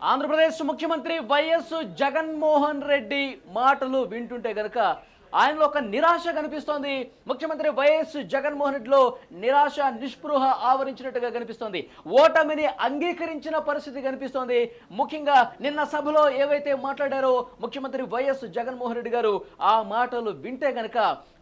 ఆంధ్రప్రదేశ్ ముఖ్యమంత్రి వైఎస్ జగన్మోహన్ రెడ్డి మాటలు వింటుంటే గనక ఆయనలో ఒక నిరాశ కనిపిస్తోంది. ముఖ్యమంత్రి వైఎస్ జగన్మోహన్ రెడ్డిలో నిరాశ నిస్పృహ ఆవరించినట్టుగా కనిపిస్తోంది. ఓటమిని అంగీకరించిన పరిస్థితి కనిపిస్తోంది. ముఖ్యంగా నిన్న సభలో ఏవైతే మాట్లాడారో ముఖ్యమంత్రి వైఎస్ జగన్మోహన్ రెడ్డి గారు ఆ మాటలు వింటే గనక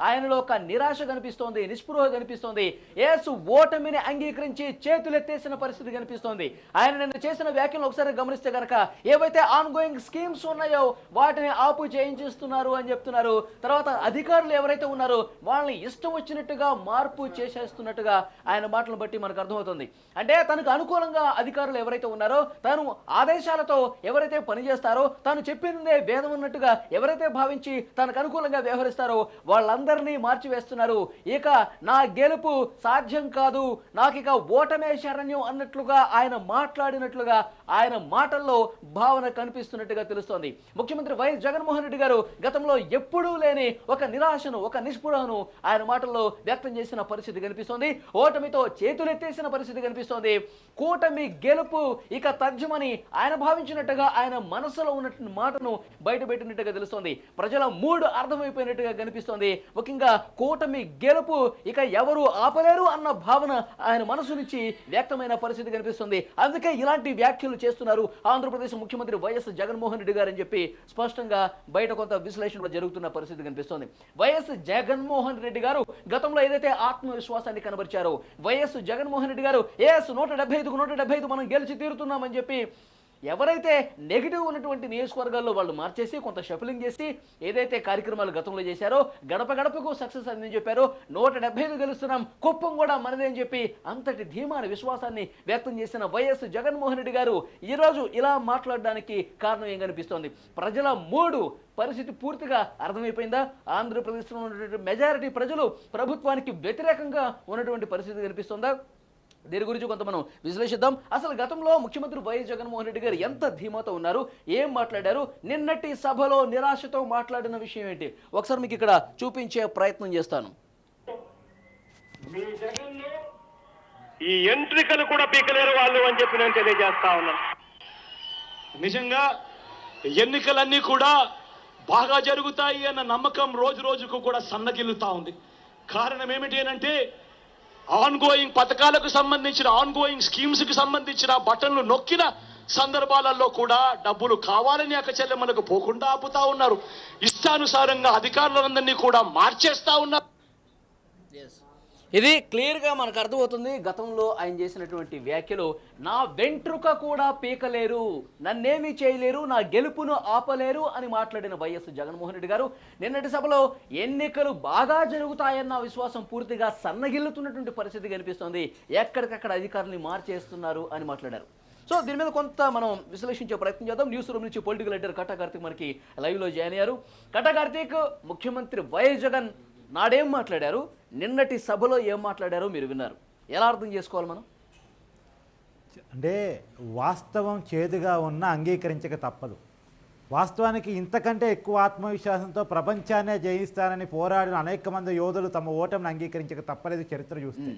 ఆయనలో ఒక నిరాశ కనిపిస్తోంది నిస్పృహ కనిపిస్తోంది. ఏసు ఓటమిని అంగీకరించి చేతులెత్తేసిన పరిస్థితి కనిపిస్తోంది. ఆయన నిన్న చేసిన వ్యాఖ్యలు ఒకసారి గమనిస్తే గనక ఏవైతే ఆన్ గోయింగ్ స్కీమ్స్ ఉన్నాయో వాటిని ఆపు చేయించేస్తున్నారు అని చెప్తున్నారు. తర్వాత అధికారులు ఎవరైతే ఉన్నారో వాళ్ళని ఇష్టం వచ్చినట్టుగా మార్పు చేసేస్తున్నట్టుగా ఆయన మాటలను బట్టి మనకు అర్థమవుతుంది. అంటే తనకు అనుకూలంగా అధికారులు ఎవరైతే ఉన్నారో తను ఆదేశాలతో ఎవరైతే పనిచేస్తారో తాను చెప్పిందే భేదం ఉన్నట్టుగా ఎవరైతే భావించి తనకు అనుకూలంగా వ్యవహరిస్తారో వాళ్ళందరినీ మార్చివేస్తున్నారు. ఇక నా గెలుపు సాధ్యం కాదు నాకు ఇక ఓటమే శరణ్యం అన్నట్లుగా ఆయన మాట్లాడినట్లుగా ఆయన మాటల్లో భావన కనిపిస్తున్నట్టుగా తెలుస్తోంది. ముఖ్యమంత్రి వైఎస్ జగన్మోహన్ రెడ్డి గారు గతంలో ఎప్పుడూ లేని ఒక నిరాశను ఒక నిస్పృహను ఆయన మాటల్లో వ్యక్తం చేసిన పరిస్థితి కనిపిస్తోంది. ఓటమితో చేతులెత్తేసిన పరిస్థితి కనిపిస్తోంది. కూటమి గెలుపు ఇక తథ్యమని ఆయన భావించినట్టుగా ఆయన మనసులో ఉన్నటువంటి మాటను బయటపెట్టినట్టుగా తెలుస్తోంది. ప్రజల మూడు అర్థమైపోయినట్టుగా కనిపిస్తోంది. ముఖ్యంగా కూటమి గెలుపు ఇక ఎవరు ఆపలేరు అన్న భావన ఆయన మనసు నుంచి వ్యక్తమైన పరిస్థితి కనిపిస్తుంది. అందుకే ఇలాంటి వ్యాఖ్యలు చేస్తున్నారు. ఆంధ్రప్రదేశ్ ముఖ్యమంత్రి వైఎస్ జగన్మోహన్ రెడ్డి గారని చెప్పి స్పష్టంగా బయట కొంత విశ్లేషణ జరుగుతున్న పరిస్థితి కనిపిస్తోంది. వైఎస్ జగన్మోహన్ రెడ్డి గారు గతంలో ఏదైతే ఆత్మవిశ్వాసాన్ని కనబరిచారో వైఎస్ జగన్మోహన్ రెడ్డి గారు ఏఎస్ నూట డెబ్బై ఐదుకు నూట డెబ్బై ఐదు మనం గెలిచి తీరుతున్నామని చెప్పి ఎవరైతే నెగిటివ్ ఉన్నటువంటి నియోజకవర్గాల్లో వాళ్ళు మార్చేసి కొంత షఫలింగ్ చేసి ఏదైతే కార్యక్రమాలు గతంలో చేశారో గడప గడపకు సక్సెస్ అని చెప్పారో నూట డెబ్బై ఐదు గెలుస్తున్నాం కుప్పం కూడా మనదే అని చెప్పి అంతటి ధీమాన విశ్వాసాన్ని వ్యక్తం చేసిన వైఎస్ జగన్మోహన్ రెడ్డి గారు ఈరోజు ఇలా మాట్లాడడానికి కారణం ఏం కనిపిస్తోంది? ప్రజల మూడు పరిస్థితి పూర్తిగా అర్థమైపోయిందా? ఆంధ్రప్రదేశ్లో ఉన్నటువంటి మెజారిటీ ప్రజలు ప్రభుత్వానికి వ్యతిరేకంగా ఉన్నటువంటి పరిస్థితి కనిపిస్తుందా? దీని గురించి కొంత మనం విశ్లేషిద్దాం. అసలు గతంలో ముఖ్యమంత్రి వైఎస్ జగన్మోహన్ రెడ్డి గారు ఎంత ధీమాతో ఉన్నారు ఏం మాట్లాడారు నిన్నటి సభలో నిరాశతో మాట్లాడిన విషయం ఏంటి? ఒకసారి మీకు ఇక్కడ చూపించే ప్రయత్నం చేస్తాను. ఈ ఎంట్రికలు కూడా పీకలేరు వాళ్ళు అని చెప్పి నేను తెలియజేస్తా ఉన్నాను నిజంగా ఎన్నికలన్నీ కూడా బాగా జరుగుతాయి అన్న నమ్మకం రోజు రోజుకు కూడా సన్నగిల్లుతా ఉంది. కారణం ఏమిటి అంటే ఆన్ గోయింగ్ పథకాలకు సంబంధించిన ఆన్ గోయింగ్ స్కీమ్స్కి సంబంధించిన బటన్లు నొక్కిన సందర్భాలలో కూడా డబ్బులు కావాలని అక్క చెల్లెమ్మలకు పోకుండా ఆపుతా ఉన్నారు. ఇష్టానుసారంగా అధికారులందరినీ కూడా మార్చేస్తా ఉన్నారు. ఇది క్లియర్గా మనకు అర్థమవుతుంది. గతంలో ఆయన చేసినటువంటి వ్యాఖ్యలు నా వెంట్రుక కూడా పీకలేరు నన్నేమీ చేయలేరు నా గెలుపును ఆపలేరు అని మాట్లాడిన వైఎస్ జగన్మోహన్ రెడ్డి గారు. నిన్నటి సభలో ఎన్నికలు బాగా జరుగుతాయన్న విశ్వాసం పూర్తిగా సన్నగిల్లుతున్నటువంటి పరిస్థితి కనిపిస్తోంది. ఎక్కడికక్కడ అధికారుల్ని మార్చేస్తున్నారు అని మాట్లాడారు. సో దీని మీద కొంత మనం విశ్లేషించే ప్రయత్నం చేద్దాం. న్యూస్ రూమ్ నుంచి పొలిటికల్ ఎడిటర్ కట్టా కార్తీక్ మనకి లైవ్లో జాయిన్ అయ్యారు. కట్టా కార్తీక్ ముఖ్యమంత్రి వైఎస్ జగన్ నాడేం మాట్లాడారు? నిన్నటి సభలో ఏం మాట్లాడారో మీరు విన్నారు. ఎలా అర్థం చేసుకోవాలి మనం? అంటే వాస్తవం చేదుగా ఉన్న అంగీకరించక తప్పదు. వాస్తవానికి ఇంతకంటే ఎక్కువ ఆత్మవిశ్వాసంతో ప్రపంచాన్నే జయిస్తానని పోరాడిన అనేక మంది యోధులు తమ ఓటమిని అంగీకరించక తప్పలేదు చరిత్ర చూస్తే.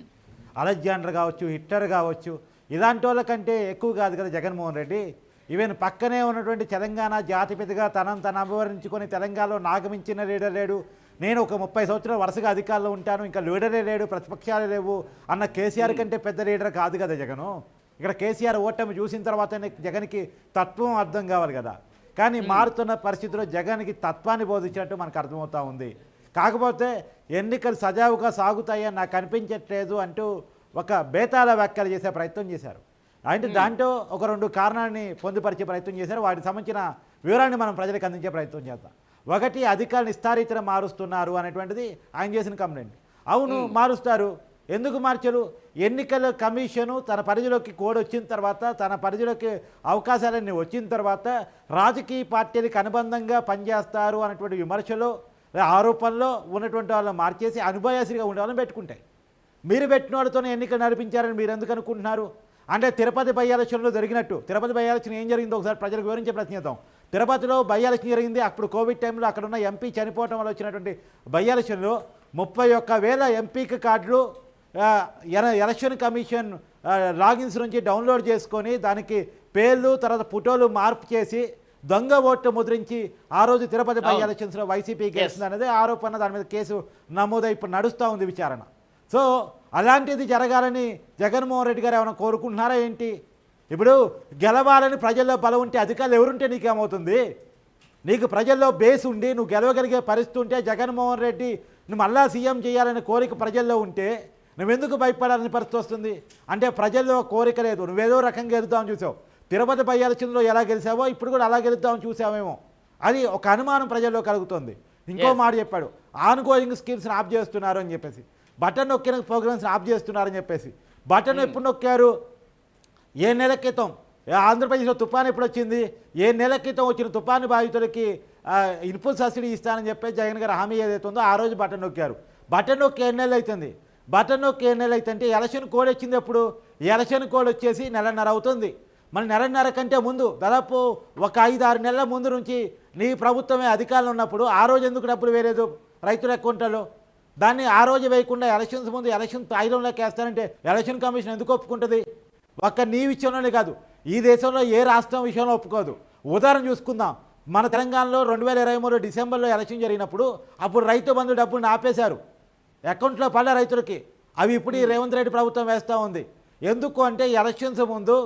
అలెగ్జాండర్ కావచ్చు హిట్లర్ కావచ్చు ఇలాంటి వాళ్ళకంటే ఎక్కువ కాదు కదా జగన్మోహన్ రెడ్డి. ఈవెన్ పక్కనే ఉన్నటువంటి తెలంగాణ జాతిపితగా తనను తను అభివర్ణించుకొని తెలంగాణలో నాగమించిన లీడర్ లేడు. నేను ఒక ముప్పై సంవత్సరాలు వరుసగా అధికారంలో ఉంటాను ఇంకా లీడరే లేడు ప్రతిపక్షాలు లేవు అన్న కేసీఆర్ కంటే పెద్ద లీడర్ కాదు కదా జగను. ఇక్కడ కేసీఆర్ ఓటమి చూసిన తర్వాత జగన్కి తత్వం అర్థం కావాలి కదా. కానీ మారుతున్న పరిస్థితిలో జగన్కి తత్వాన్ని బోధించినట్టు మనకు అర్థమవుతా ఉంది. కాకపోతే ఎన్నికలు సజావుగా సాగుతాయని నాకు అనిపించట్లేదు అంటూ ఒక బేతాళ వ్యాఖ్యలు చేసే ప్రయత్నం చేశారు. అంటే దాంట్లో ఒక రెండు కారణాన్ని పొందుపరిచే ప్రయత్నం చేశారు. వాటికి సంబంధించిన వివరాన్ని మనం ప్రజలకు అందించే ప్రయత్నం చేద్దాం. ఒకటి అధికారులు నిస్తారీతన మారుస్తున్నారు అనేటువంటిది ఆయన చేసిన కంప్లైంట్ అవును మారుస్తారు. ఎందుకు మార్చరు? ఎన్నికల కమిషను తన పరిధిలోకి కోడ్ వచ్చిన తర్వాత తన పరిధిలోకి అవకాశాలన్నీ వచ్చిన తర్వాత రాజకీయ పార్టీలకు అనుబంధంగా పనిచేస్తారు అనేటువంటి విమర్శలో ఆరోపణలో ఉన్నటువంటి వాళ్ళని మార్చేసి అనుభయాసిగా ఉండే వాళ్ళని పెట్టుకుంటాయి. మీరు పెట్టిన వాళ్ళతోనే ఎన్నికలు నడిపించారని మీరు ఎందుకు అనుకుంటున్నారు? అంటే తిరుపతి బై ఎలక్షన్లో జరిగినట్టు. తిరుపతి బై ఎలక్షన్ ఏం జరిగిందో ఒకసారి ప్రజలకు వివరించే ప్రయత్నం చేద్దాం తిరుపతిలో బై ఎలక్షన్ జరిగింది. అప్పుడు కోవిడ్ టైంలో అక్కడ ఉన్న ఎంపీ చనిపోవటం వల్ల వచ్చినటువంటి బై ఎలక్షన్లో ముప్పై ఒక్క వేల ఎంపీకి కార్డులు ఎలక్షన్ కమిషన్ లాగిన్స్ నుంచి డౌన్లోడ్ చేసుకొని దానికి పేర్లు తర్వాత ఫోటోలు మార్పు చేసి దొంగ ఓట్లు ముద్రించి ఆ రోజు తిరుపతి బై. ఎలక్షన్స్లో వైసీపీ గెలిచింది అనేది ఆరోపణ దాని మీద కేసు నమోదై ఇప్పుడు నడుస్తూ ఉంది విచారణ. సో అలాంటిది జరగాలని జగన్మోహన్ రెడ్డి గారు ఏమైనా కోరుకుంటున్నారా ఏంటి? ఇప్పుడు గెలవాలని ప్రజల్లో బలం ఉంటే అధికారులు ఎవరుంటే నీకేమవుతుంది? నీకు ప్రజల్లో బేస్ ఉండి నువ్వు గెలవగలిగే పరిస్థితి ఉంటే జగన్మోహన్ రెడ్డి నువ్వు మళ్ళా సీఎం చేయాలనే కోరిక ప్రజల్లో ఉంటే నువ్వెందుకు భయపడాలని పరిస్థితి వస్తుంది? అంటే ప్రజల్లో కోరిక లేదు. నువ్వేదో రకంగా గెలుద్దామని చూసావు. తిరుపతి ఎలక్షన్లో ఎలా గెలిచావో ఇప్పుడు కూడా అలా గెలుద్దామని చూసావేమో. అది ఒక అనుమానం ప్రజల్లో కలుగుతుంది. ఇంకో. మాట చెప్పాడు. ఆన్ గోయింగ్ స్కీమ్స్ని ఆఫ్ చేస్తున్నారు అని చెప్పేసి. బటన్ నొక్కిన ప్రోగ్రామ్స్ని ఆఫ్ చేస్తున్నారని చెప్పేసి. బటన్ ఎప్పుడు నొక్కారు? ఏ నెల క్రితం? ఆంధ్రప్రదేశ్లో తుఫాను ఎప్పుడు వచ్చింది? ఏ నెల క్రితం వచ్చిన తుఫాను బాధితులకి ఇన్పుట్ సబ్సిడీ ఇస్తానని చెప్పి జగన్ గారు హామీ ఏదైతే ఉందో ఆ రోజు బటన్ నొక్కారు. బటన్ నొక్కి ఎన్ని నెలలు అవుతుంది బటన్ నొక్కి ఎన్ని నెలలు అవుతుంటే ఎలక్షన్ కోడ్ వచ్చింది ఎప్పుడు? ఎలక్షన్ కోడ్ వచ్చేసి నెలన్నర అవుతుంది. మన నెలన్నర కంటే ముందు దాదాపు ఒక ఐదు ఆరు నెలల ముందు నుంచి నీ ప్రభుత్వమే అధికారంలో ఉన్నప్పుడు ఆ రోజు ఎందుకు డబ్బులు వేయలేదు రైతుల అకౌంట్లలో? దాన్ని ఆ రోజు వేయకుండా ఎలక్షన్స్ ముందు ఎలక్షన్ తాయిలంలోకి వేస్తారంటే ఎలక్షన్ కమిషన్ ఎందుకు ఒప్పుకుంటుంది? ఒక్క నీ విషయంలోనే కాదు. ఈ దేశంలో ఏ రాష్ట్రం విషయంలో ఒప్పుకోదు. ఉదాహరణ చూసుకుందాం. మన తెలంగాణలో రెండు వేల ఇరవై మూడు డిసెంబర్లో ఎలక్షన్ జరిగినప్పుడు అప్పుడు రైతు బంధు డబ్బులు ఆపేశారు. అకౌంట్లో పడ్డ రైతులకి. అవి ఇప్పుడు ఈ రేవంత్ రెడ్డి ప్రభుత్వం వేస్తూ ఉంది. ఎందుకు అంటే ఎలక్షన్స్ ముందు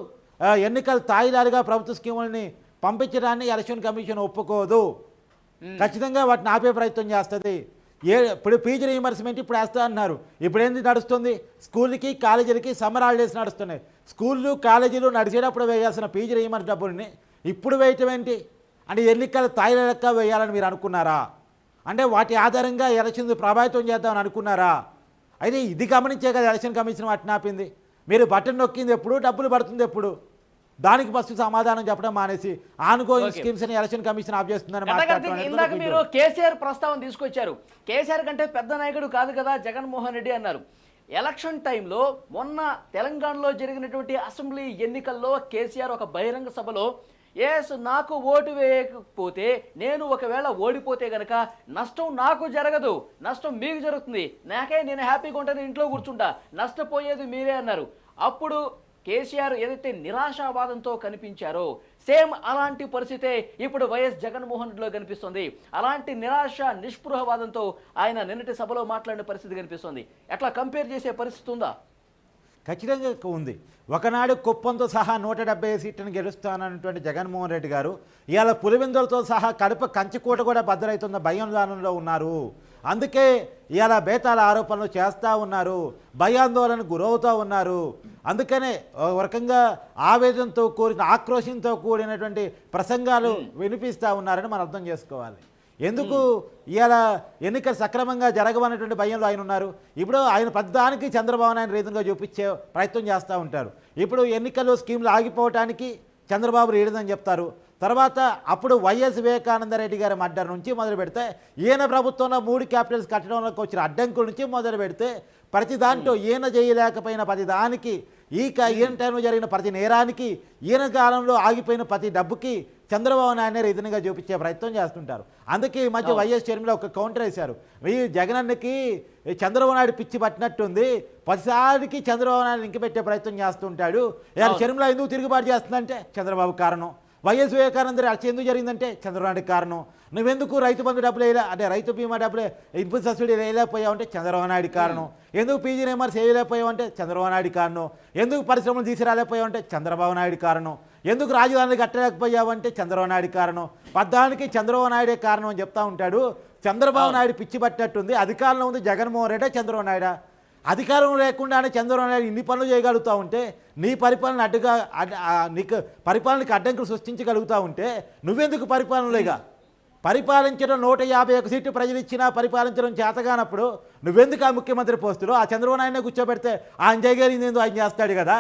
ఎన్నికల తాయిలాలుగా ప్రభుత్వ స్కీములని పంపించడాన్ని ఎలక్షన్ కమిషన్ ఒప్పుకోదు. ఖచ్చితంగా వాటిని ఆపే ప్రయత్నం చేస్తుంది. ఏ ఇప్పుడు పీజీ రీఎంబర్స్మెంట్ ఇప్పుడు వేస్తా అన్నారు. ఇప్పుడు ఏంది నడుస్తుంది? స్కూల్కి కాలేజీలకి సమ్మర్ హాలిడేస్ నడుస్తున్నాయి. స్కూళ్ళు కాలేజీలు నడిచేటప్పుడు వేయాల్సిన పీజీ రీఎంబర్స్ డబ్బుల్ని ఇప్పుడు వేయటం ఏంటి? అంటే ఎన్నికల తాయిల లెక్క వేయాలని మీరు అనుకున్నారా? అంటే వాటి ఆధారంగా ఎలక్షన్ ప్రభావితం చేద్దామని అనుకున్నారా? అయితే ఇది గమనించే కదా ఎలక్షన్ కమిషన్ వాటిని ఆపింది. మీరు బటన్ నొక్కింది ఎప్పుడు? డబ్బులు పడుతుంది ఎప్పుడు? దానికి ఫస్ట్ సమాధానం చెప్పడం మానేసి ఆనుగోయింగ్. స్కీమ్స్ అని ఎలక్షన్ కమిషన్ ఆఫ్ చేస్తుందని ఇందాక మీరు. కేసీఆర్ ప్రస్తావన తీసుకొచ్చారు. కేసీఆర్ కంటే పెద్ద నాయకుడు కాదు కదా జగన్మోహన్ రెడ్డి అన్నారు. ఎలక్షన్ టైంలో మొన్న తెలంగాణలో జరిగినటువంటి అసెంబ్లీ ఎన్నికల్లో కేసీఆర్ ఒక బహిరంగ సభలో ఎస్ నాకు ఓటు వేయకపోతే నేను ఒకవేళ ఓడిపోతే గనక నష్టం నాకు జరగదు. నష్టం మీకు జరుగుతుంది. నాకే నేను హ్యాపీగా ఉంటాను ఇంట్లో కూర్చుంటా. నష్టపోయేది మీరే అన్నారు. అప్పుడు కేసీఆర్ ఏదైతే నిరాశావాదంతో కనిపించారో సేమ్ అలాంటి పరిస్థితే ఇప్పుడు వైఎస్ జగన్మోహన్ రెడ్డిలో కనిపిస్తుంది. అలాంటి నిరాశ నిస్పృహవాదంతో ఆయన నిన్నటి సభలో మాట్లాడిన పరిస్థితి కనిపిస్తుంది. ఎట్లా కంపేర్ చేసే పరిస్థితి ఉందా? ఖచ్చితంగా ఉంది. ఒకనాడు కుప్పంతో సహా నూట డెబ్బై సీట్లను గెలుస్తానన్నటువంటి జగన్మోహన్ రెడ్డి గారు ఇవాళ పులివెందులతో సహా కడప కంచికోట కూడా బద్దలవుతున్న భయం దానంలో ఉన్నారు. అందుకే ఇవాళ బేతాల ఆరోపణలు చేస్తూ ఉన్నారు భయాందోళనకు గురవుతూ ఉన్నారు. అందుకనే ఒక రకంగా ఆవేదనతో కూడిన ఆక్రోషంతో కూడినటువంటి ప్రసంగాలు వినిపిస్తూ ఉన్నారని మనం అర్థం చేసుకోవాలి. ఎందుకు ఇవాళ ఎన్నికలు సక్రమంగా జరగవన్నటువంటి భయంలో ఆయన ఉన్నారు. ఇప్పుడు ఆయన పెద్దానికి చంద్రబాబు నాయుడు రీతంగా చూపించే ప్రయత్నం చేస్తూ ఉంటారు. ఇప్పుడు ఎన్నికలు స్కీమ్లు ఆగిపోవటానికి చంద్రబాబు రీడని చెప్తారు. తర్వాత అప్పుడు వైఎస్ వివేకానంద రెడ్డి గారి మర్డర్ నుంచి మొదలు పెడితే ఈయన ప్రభుత్వంలో మూడు క్యాపిటల్స్ కట్టడంలోకి వచ్చిన అడ్డంకుల నుంచి మొదలు పెడితే ప్రతి దాంట్లో ఈయన చేయలేకపోయిన ప్రతి దానికి ఈ ఈయన టైంలో జరిగిన ప్రతి నేరానికి ఈయన కాలంలో ఆగిపోయిన ప్రతి డబ్బుకి చంద్రబాబు నాయుడు రీతిగా చూపించే ప్రయత్నం చేస్తుంటారు. అందుకే ఈ మధ్య వైఎస్ చర్మిలో ఒక కౌంటర్ వేశారు. ఈ జగనన్నకి చంద్రబాబు నాయుడు పిచ్చి పట్టినట్టుంది. ప్రతిసారికి చంద్రబాబు నాయుడు ఇంక పెట్టే ప్రయత్నం చేస్తుంటాడు. చర్మిల ఎందుకు తిరుగుబాటు చేస్తుందంటే చంద్రబాబు కారణం. వైఎస్ వివేకానంద అరెస్ట్ ఎందుకు జరిగిందంటే చంద్రబాబు కారణం. నువ్వెందుకు రైతు బంధు డబ్బులు వేయలే అంటే రైతు బీమా డబ్బులు ఇన్పుట్ సబ్సిడీ వేయలేకపోయావు అంటే చంద్రబాబు నాయుడు కారణం. ఎందుకు పీజీ రేమర్స్ వేయలేకపోయావు అంటే చంద్రబాబు నాయుడు కారణం. ఎందుకు పరిశ్రమలు తీసుకురాలేకపోయావు అంటే చంద్రబాబు నాయుడు కారణం. ఎందుకు రాజధాని కట్టలేకపోయావు అంటే చంద్రబాబు నాయుడు కారణం. పద్దానికి చంద్రబాబు నాయుడే కారణం అని చెప్తా ఉంటాడు. చంద్రబాబు నాయుడు పిచ్చి పట్టినట్టుంది. అధికారంలో ఉంది జగన్మోహన్ రెడ్డి చంద్రబాబు నాయుడా? అధికారం లేకుండానే చంద్రబాబు నాయుడు ఇన్ని పనులు చేయగలుగుతా ఉంటే నీ పరిపాలన అడ్డుగా నీకు పరిపాలనకి అడ్డంకులు సృష్టించగలుగుతా ఉంటే నువ్వెందుకు పరిపాలనలేగా? పరిపాలించడం నూట యాభై ఒక సీట్లు ప్రజలు ఇచ్చినా పరిపాలించడం చేతగానప్పుడు నువ్వెందుకు ఆ ముఖ్యమంత్రి పోస్టులో? ఆ చంద్రబాబు నాయుడు కూర్చోబెడితే ఆయన చేయగలిగింది ఏందో ఆయన చేస్తాడు కదా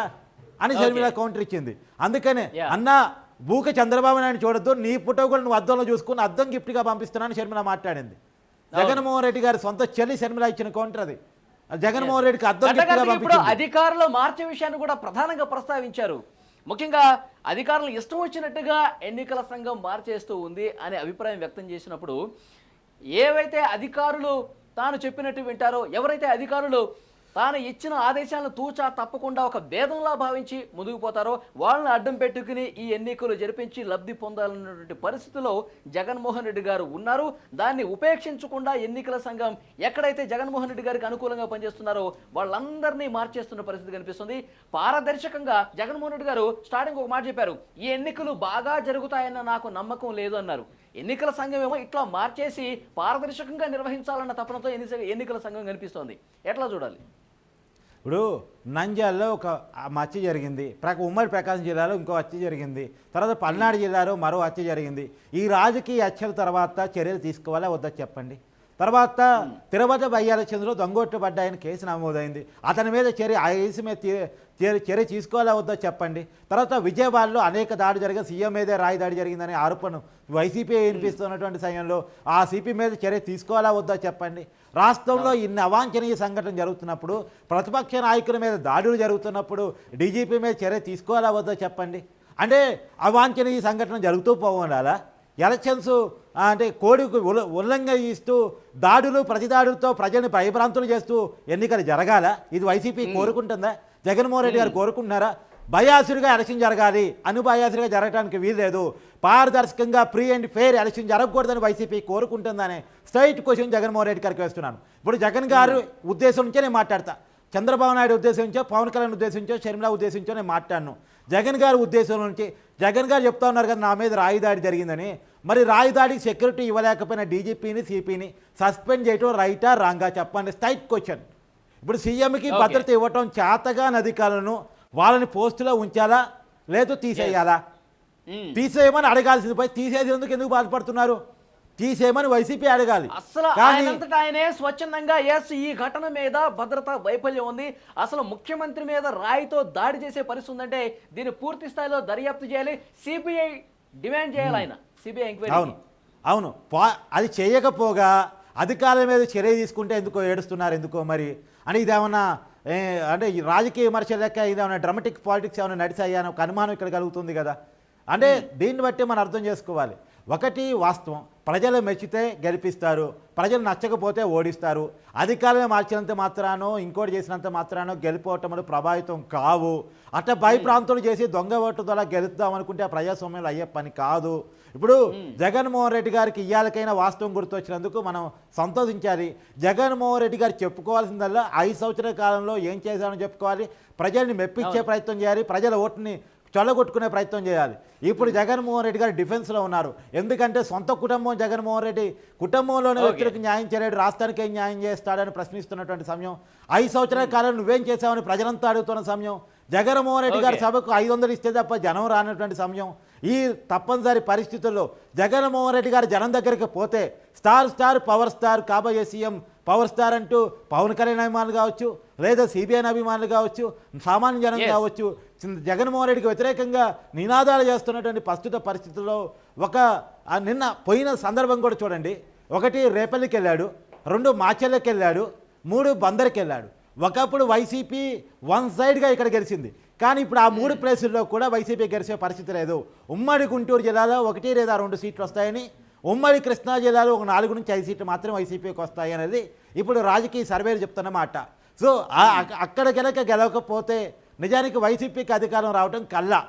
అని షర్మిల కౌంటర్ ఇచ్చింది. అందుకనే. అన్న బూక చంద్రబాబు నాయుడు చూడొద్దు నీ ఫోటో కూడా నువ్వు అద్దంలో చూసుకుని అద్దం గిఫ్ట్గా పంపిస్తున్నాను షర్మిల మాట్లాడింది. జగన్మోహన్ రెడ్డి గారి సొంత చెల్లి షర్మిల ఇచ్చిన కౌంటర్ అది. జగన్మోహన్ రెడ్డికి గతగతి ఇప్పుడు అధికారులు మార్చే విషయాన్ని కూడా ప్రధానంగా ప్రస్తావించారు. ముఖ్యంగా అధికారులు ఇష్టం వచ్చినట్టుగా ఎన్నికల సంఘం మార్చేస్తూ ఉంది అనే అభిప్రాయం వ్యక్తం చేసినప్పుడు ఏవైతే అధికారులు తాను చెప్పినట్టు వింటారో ఎవరైతే అధికారులు తాను ఇచ్చిన ఆదేశాలను తూచా తప్పకుండా ఒక భేదంలా భావించి ముందుకు పోతారో వాళ్ళని అడ్డం పెట్టుకుని ఈ ఎన్నికలు జరిపించి లబ్ధి పొందాలన్నటువంటి పరిస్థితిలో జగన్మోహన్ రెడ్డి గారు ఉన్నారు. దాన్ని ఉపేక్షించకుండా ఎన్నికల సంఘం ఎక్కడైతే జగన్మోహన్ రెడ్డి గారికి అనుకూలంగా పనిచేస్తున్నారో వాళ్ళందరినీ మార్చేస్తున్న పరిస్థితి కనిపిస్తుంది. పారదర్శకంగా జగన్మోహన్ రెడ్డి గారు స్టార్టింగ్ ఒక మాట చెప్పారు. ఈ ఎన్నికలు బాగా జరుగుతాయన్న నాకు నమ్మకం లేదు అన్నారు ఎన్నికల సంఘం ఏమో ఇట్లా మార్చేసి పారదర్శకంగా నిర్వహించాలన్న తపనతో ఎన్ని- ఎన్నికల సంఘం కనిపిస్తోంది. ఎట్లా చూడాలి? ఇప్పుడు నంద్యాలలో ఒక హత్య జరిగింది. ప్రక ఉమ్మడి ప్రకాశం జిల్లాలో ఇంకో హత్య జరిగింది. తర్వాత పల్నాడు జిల్లాలో మరో హత్య జరిగింది. ఈ రాజకీయ హత్యల తర్వాత చర్యలు తీసుకోవాలా వద్దా చెప్పండి? తర్వాత తిరుపతి బయ్యాల చంద్రులు దొంగొట్టబడ్డాయని కేసు నమోదైంది. అతని మీద చర్య ఆ కేసు మీద చర్య తీసుకోవాలా వద్దా చెప్పండి. తర్వాత విజయవాడలో అనేక దాడి జరిగిన సీఎం మీదే రాయి దాడి జరిగిందనే ఆరోపణ వైసీపీ వినిపిస్తున్నటువంటి సమయంలో ఆ సిపి మీద చర్య తీసుకోవాలా వద్దా చెప్పండి. రాష్ట్రంలో ఇన్ని అవాంఛనీయ సంఘటన జరుగుతున్నప్పుడు ప్రతిపక్ష నాయకుల మీద దాడులు జరుగుతున్నప్పుడు డీజీపీ మీద చర్య తీసుకోవాలా వద్దా చెప్పండి. అంటే అవాంఛనీయ సంఘటన జరుగుతూ పోవాలా? ఎలక్షన్స్ అంటే కోడికి ఉల్ల ఉల్లంఘన ఇస్తూ దాడులు ప్రతిదాడులతో ప్రజల్ని భయభ్రాంతులు చేస్తూ ఎన్నికలు జరగాల? ఇది వైసీపీ కోరుకుంటుందా? జగన్మోహన్ రెడ్డి గారు కోరుకుంటున్నారా? బయాసురుగా ఎలక్షన్ జరగాలి అనుభయాసురుగా జరగడానికి వీల్లేదు. పారదర్శకంగా ఫ్రీ అండ్ ఫెయిర్ ఎలక్షన్ జరగకూడదని వైసీపీ కోరుకుంటుందని స్ట్రైట్ క్వశ్చన్ జగన్మోహన్ రెడ్డి గారికి వేస్తున్నాను. ఇప్పుడు జగన్ గారు ఉద్దేశం నుంచే నేను మాట్లాడతా. చంద్రబాబు నాయుడు ఉద్దేశించో పవన్ కళ్యాణ్ ఉద్దేశించో షర్మిల ఉద్దేశించో నేను మాట్లాడను. జగన్ గారి ఉద్దేశం నుంచి జగన్ గారు చెప్తా ఉన్నారు కదా నా మీద రాయి దాడి జరిగిందని. మరి రాయి దాడికి సెక్యూరిటీ ఇవ్వలేకపోయిన డీజీపీని సిపిని సస్పెండ్ చేయటం రైటా రాంగా చెప్పండి. స్ట్రైట్ క్వశ్చన్ ఇప్పుడు సీఎంకి. భద్రత ఇవ్వటం చేతగా అధికారులను వాళ్ళని పోస్టులో ఉంచాలా? లేదు తీసేయాలా? మ్మ్. తీసేయమని అడగాల్సింది. పోయి తీసేసేందుకు ఎందుకు బాధపడుతున్నారు? తీసేయమని వైసీపీ అడగాలి. అసలు ఆయనంతటా ఆయనే స్వచ్ఛందంగా ఎస్ ఈ ఘటన మీద భద్రతా వైఫల్యం ఉంది. అసలు ముఖ్యమంత్రి మీద రాయితో దాడి చేసే పరిస్థితి ఉందంటే దీన్ని పూర్తి స్థాయిలో దర్యాప్తు చేయాలి. సిబిఐ డిమాండ్ చేయాలి ఆయన. సిబిఐ ఎంక్వైరీ అవును. అవును. అది చేయకపోగా అధికారుల మీద చర్య తీసుకుంటే ఎందుకో ఏడుస్తున్నారు ఎందుకో మరి? అని ఇదేమన్నా అంటే రాజకీయ విమర్శ లెక్క ఇదేమన్నా డ్రమటిక్ పాలిటిక్స్ ఏమైనా నడిచాయా అని ఒక అనుమానం ఇక్కడ కలుగుతుంది కదా. అంటే దీన్ని బట్టి మనం అర్థం చేసుకోవాలి. ఒకటి వాస్తవం. ప్రజలు మెచ్చితే గెలిపిస్తారు. ప్రజలు నచ్చకపోతే ఓడిస్తారు. అధికారులు మార్చినంత మాత్రానో ఇంకోటి చేసినంత మాత్రానో గెలిపోవటములు ప్రభావితం కావు. అట్లా భయప్రాంతులు చేసి దొంగ ఓటు ద్వారా గెలుద్దాం అనుకుంటే ఆ ప్రజాస్వామ్యంలో అయ్యే పని కాదు. ఇప్పుడు జగన్మోహన్ రెడ్డి గారికి ఇయ్యాలకైనా వాస్తవం గుర్తొచ్చినందుకు మనం సంతోషించాలి. జగన్మోహన్ రెడ్డి గారు చెప్పుకోవాల్సిందల్లా ఐదు సంవత్సరాల కాలంలో ఏం చేశామని చెప్పుకోవాలి. ప్రజల్ని మెప్పించే ప్రయత్నం చేయాలి. ప్రజల ఓటుని చొల్లగొట్టుకునే ప్రయత్నం చేయాలి. ఇప్పుడు జగన్మోహన్ రెడ్డి గారు డిఫెన్స్లో ఉన్నారు. ఎందుకంటే సొంత కుటుంబం జగన్మోహన్ రెడ్డి కుటుంబంలోని. వ్యక్తులకు న్యాయం చేయలేడు రాష్ట్రానికి ఏం న్యాయం చేస్తాడని ప్రశ్నిస్తున్నటువంటి సమయం. ఐదు సంవత్సరాల కాలం నువ్వేం చేశావని ప్రజలంతా అడుగుతున్న సమయం. జగన్మోహన్ రెడ్డి గారి. సభకు ఐదు వందలు ఇస్తే తప్ప జనం రానటువంటి సమయం. ఈ తప్పనిసరి పరిస్థితుల్లో జగన్మోహన్ రెడ్డి గారు జనం దగ్గరికి పోతే స్టార్ స్టార్ పవర్ స్టార్ కాబోయే సీఎం పవర్ స్టార్ అంటూ పవన్ కళ్యాణ్ అభిమానులు కావచ్చు లేదా సిబిఐ అభిమానులు కావచ్చు సామాన్య జనం. కావచ్చు జగన్మోహన్ రెడ్డికి వ్యతిరేకంగా నినాదాలు చేస్తున్నటువంటి ప్రస్తుత పరిస్థితుల్లో ఒక నిన్న పోయిన సందర్భం కూడా చూడండి. ఒకటి రేపల్లికి వెళ్ళాడు రెండు మాచెల్లకి వెళ్ళాడు మూడు బందర్కి వెళ్ళాడు. ఒకప్పుడు వైసీపీ వన్ సైడ్గా ఇక్కడ గెలిచింది. కానీ ఇప్పుడు ఆ మూడు ప్లేసుల్లో కూడా వైసీపీ గెలిచే పరిస్థితి లేదు. ఉమ్మడి గుంటూరు జిల్లాలో ఒకటి లేదా రెండు సీట్లు వస్తాయని ఉమ్మడి కృష్ణా జిల్లాలో ఒక నాలుగు నుంచి ఐదు సీట్లు మాత్రం వైసీపీకి వస్తాయి అనేది ఇప్పుడు రాజకీయ సర్వేలు చెప్తున్నమాట సో అక్క- అక్కడ గెలక గెలవకపోతే నిజానికి వైసీపీకి అధికారం రావటం కల్లా.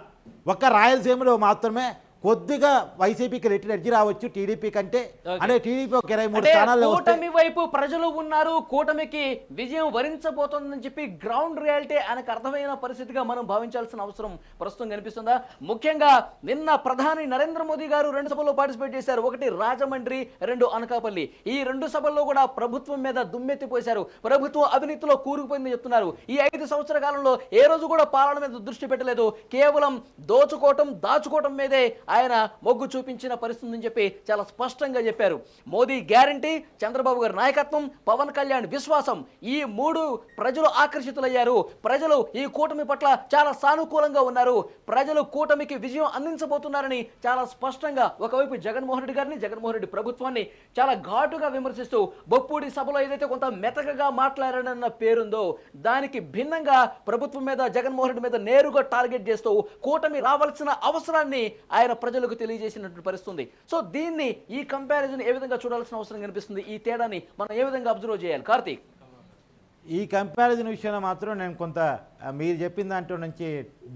ఒక్క రాయలసీమలో మాత్రమే కొద్దిగా వైసీపీకి రెట్టి ఎడ్జి రావచ్చు టీడీపీ కంటే. అంటే టీడీపీ ఒక ఇరవై మూడు స్థానాల్లో కూటమి వైపు ప్రజలు ఉన్నారు కూటమికి విజయం వరించబోతోందని చెప్పి గ్రౌండ్ రియాలిటీ ఆయనకు అర్థమైన పరిస్థితిగా మనం భావించాల్సిన అవసరం ప్రస్తుతం కనిపిస్తుందా? ముఖ్యంగా నిన్న ప్రధాని నరేంద్ర మోదీ గారు రెండు సభల్లో పార్టిసిపేట్ చేశారు. ఒకటి రాజమండ్రి రెండు అనకాపల్లి. ఈ రెండు సభల్లో కూడా ప్రభుత్వం మీద దుమ్మెత్తిపోశారు. ప్రభుత్వం అవినీతిలో కూరుకుపోయిందని చెప్తున్నారు. ఈ ఐదు సంవత్సరాల కాలంలో ఏ రోజు కూడా పాలన మీద దృష్టి పెట్టలేదు. కేవలం దోచుకోవటం దాచుకోవటం మీదే ఆయన మొగ్గు చూపించిన పరిస్థితి అని చెప్పి చాలా స్పష్టంగా చెప్పారు. మోదీ గ్యారంటీ చంద్రబాబు గారి నాయకత్వం పవన్ కళ్యాణ్ విశ్వాసం ఈ మూడు ప్రజలు ఆకర్షితులయ్యారు. ప్రజలు ఈ కూటమి పట్ల చాలా సానుకూలంగా ఉన్నారు. ప్రజలు కూటమికి విజయం అందించబోతున్నారని చాలా స్పష్టంగా ఒకవైపు జగన్మోహన్ రెడ్డి గారిని జగన్మోహన్ రెడ్డి ప్రభుత్వాన్ని చాలా ఘాటుగా విమర్శిస్తూ బొప్పూడి సభలో ఏదైతే కొంత మెతకగా మాట్లాడాడన్న పేరుందో దానికి భిన్నంగా ప్రభుత్వం మీద జగన్మోహన్ రెడ్డి మీద నేరుగా టార్గెట్ చేస్తూ కూటమి రావాల్సిన అవసరాన్ని ఆయన ప్రజలకు తెలియజేసినటువంటి పరిస్థితుంది. సో దీన్ని ఈ కంపారిజన్ ఏ విధంగా చూడాల్సిన అవసరం కనిపిస్తుంది? ఈ తేడాని మనం ఏ విధంగా అబ్జర్వ్ చేయాలి? కార్తీక్. ఈ కంపారిజన్ విషయంలో మాత్రం నేను కొంత మీరు చెప్పిన దాంట్లో నుంచి